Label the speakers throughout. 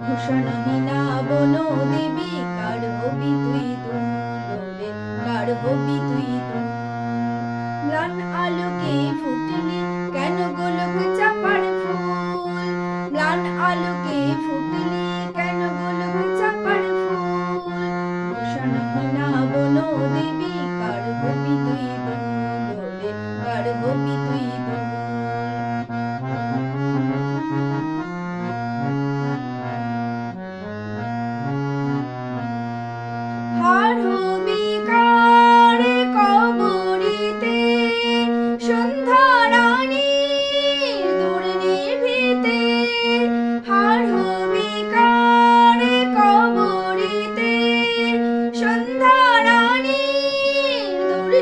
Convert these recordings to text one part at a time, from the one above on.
Speaker 1: ভূষণহীনা বন দেবী কার হবি তুই দুলরে কার হবি তুই দুল ম্লান আলোকে ফুটলি কেন গোলক চাপার কেন গোলক চাপার ফুল? ভূষণহীনা বন দেবী কার হবি তুই দুলরে কার হবি তুই হার হবি কার কবরিতে সন্ধ্যা রানী দূর নির্ভীতে হার হবি কার কবরিতে সন্ধ্যা রানী দূর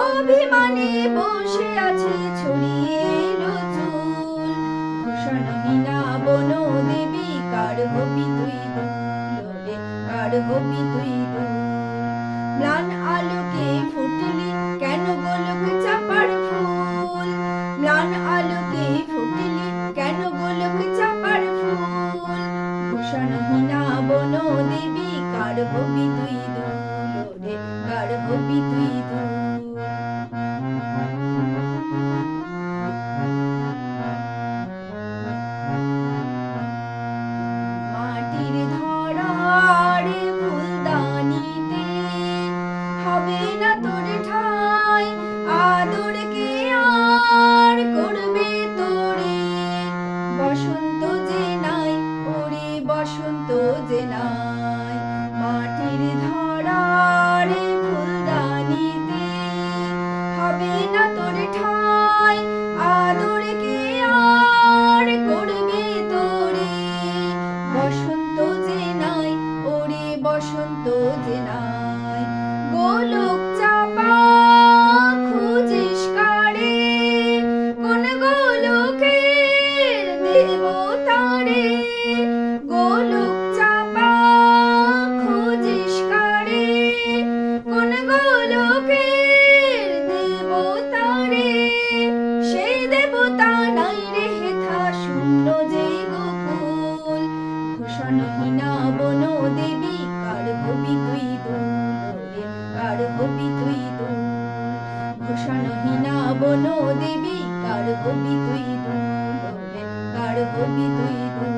Speaker 1: অভিমানে বসে আছে ছড়িয়ে এলো চুল বন দেবী কার হবি তুই আমার হবি তুই ম্লান আলোকে ফুটলি কেন গোলক চাপার ফুল? ম্লান আলোকে ফুটলি কেন গোলক চাপার ফুল? ভূষণ হিনা বন দেবী, কার হবি তুই দুল কার হবি তুই দুল বসন্ত যে নাই মাটির ধরার ফুলদানিতে। হবে না তোর ঠাই, আদর কে আর করবে তোরে? বসন্ত জনহীনা বন দেবী কার হবি ভূষণহীনা বন দেবী কার হবি তুই কার হবি তুই